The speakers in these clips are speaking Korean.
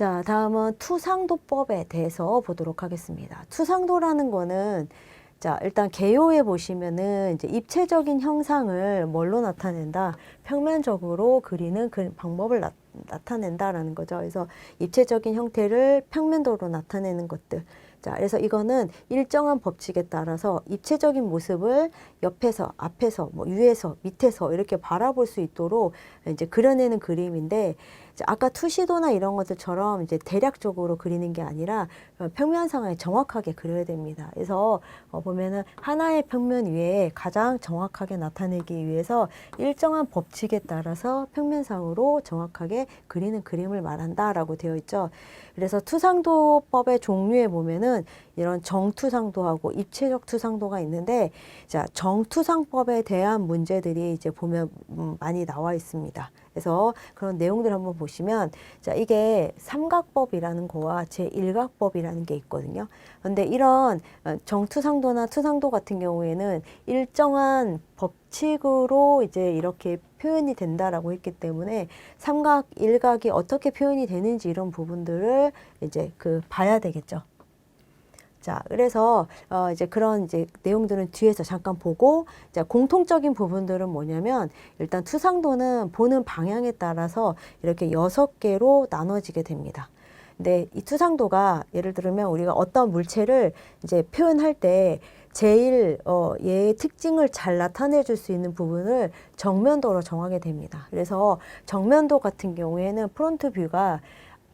자, 다음은 투상도법에 대해서 보도록 하겠습니다. 투상도라는 거는 자, 일단 개요에 보시면은 이제 입체적인 형상을 뭘로 나타낸다? 평면적으로 그리는 그 방법을 나, 나타낸다라는 거죠. 그래서 입체적인 형태를 평면도로 나타내는 것들. 자, 그래서 이거는 일정한 법칙에 따라서 입체적인 모습을 옆에서, 앞에서, 뭐 위에서, 밑에서 이렇게 바라볼 수 있도록 이제 그려내는 그림인데 아까 투시도나 이런 것들처럼 이제 대략적으로 그리는 게 아니라 어, 평면 상황에 정확하게 그려야 됩니다. 그래서 어, 보면은 하나의 평면 위에 가장 정확하게 나타내기 위해서 일정한 법칙에 따라서 평면상으로 정확하게 그리는 그림을 말한다라고 되어 있죠. 그래서 투상도법의 종류에 보면은 이런 정투상도하고 입체적 투상도가 있는데 자 정투상법에 대한 문제들이 이제 보면 음, 많이 나와 있습니다. 그래서 그런 내용들 한번 보시면 자 이게 삼각법이라는 거와 제1각법이라는 게 있거든요. 그런데 이런 어, 정투상도나 투상도 같은 경우에는 일정한 법칙으로 이제 이렇게 표현이 된다라고 했기 때문에 삼각, 일각이 어떻게 표현이 되는지 이런 부분들을 이제 그 봐야 되겠죠. 자, 그래서 어 이제 그런 이제 내용들은 뒤에서 잠깐 보고 자, 공통적인 부분들은 뭐냐면 일단 투상도는 보는 방향에 따라서 이렇게 여섯 개로 나눠지게 됩니다. 근데 이 투상도가 예를 들면 우리가 어떤 물체를 이제 표현할 때 제일 어 얘의 특징을 잘 나타내 줄 수 있는 부분을 정면도로 정하게 됩니다. 그래서 정면도 같은 경우에는 프론트 뷰가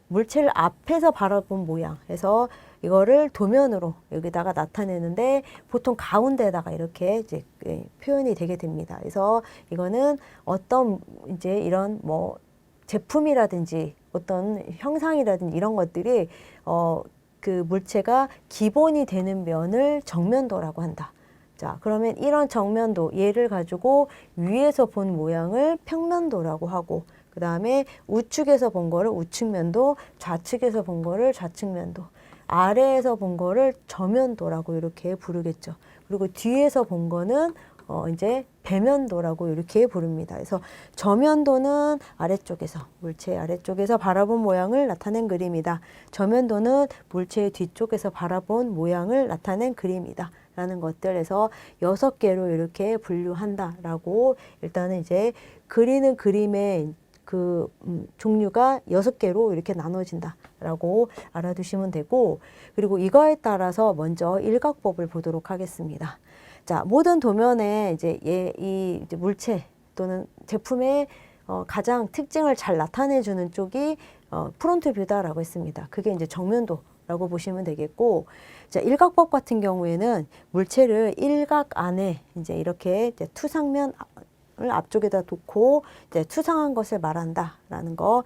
물체를 앞에서 바라본 모양. 그래서 이거를 도면으로 여기다가 나타내는데 보통 가운데다가 이렇게 이제 예, 표현이 되게 됩니다. 그래서 이거는 어떤 이제 이런 뭐 제품이라든지 어떤 형상이라든지 이런 것들이 어 그 물체가 기본이 되는 면을 정면도라고 한다. 자, 그러면 이런 정면도 얘를 가지고 위에서 본 모양을 평면도라고 하고 그 다음에 우측에서 본 거를 우측면도, 좌측에서 본 거를 좌측면도, 아래에서 본 거를 저면도라고 이렇게 부르겠죠. 그리고 뒤에서 본 거는 어 이제 배면도라고 이렇게 부릅니다. 그래서 저면도는 아래쪽에서 물체 아래쪽에서 바라본 모양을 나타낸 그림이다. 저면도는 물체의 뒤쪽에서 바라본 모양을 나타낸 그림이다. 라는 것들에서 여섯 개로 이렇게 분류한다라고 일단은 이제 그리는 그림의 그 음, 종류가 여섯 개로 이렇게 나눠진다라고 알아두시면 되고 그리고 이거에 따라서 먼저 일각법을 보도록 하겠습니다. 자 모든 도면에 이제 얘, 이 이제 물체 또는 제품의 어, 가장 특징을 잘 나타내주는 쪽이 어, 프론트 뷰다라고 했습니다. 그게 이제 정면도 라고 보시면 되겠고, 자 일각법 같은 경우에는 물체를 일각 안에 이제 이렇게 이제 투상면 을 앞쪽에다 놓고 이제 투상한 것을 말한다라는 거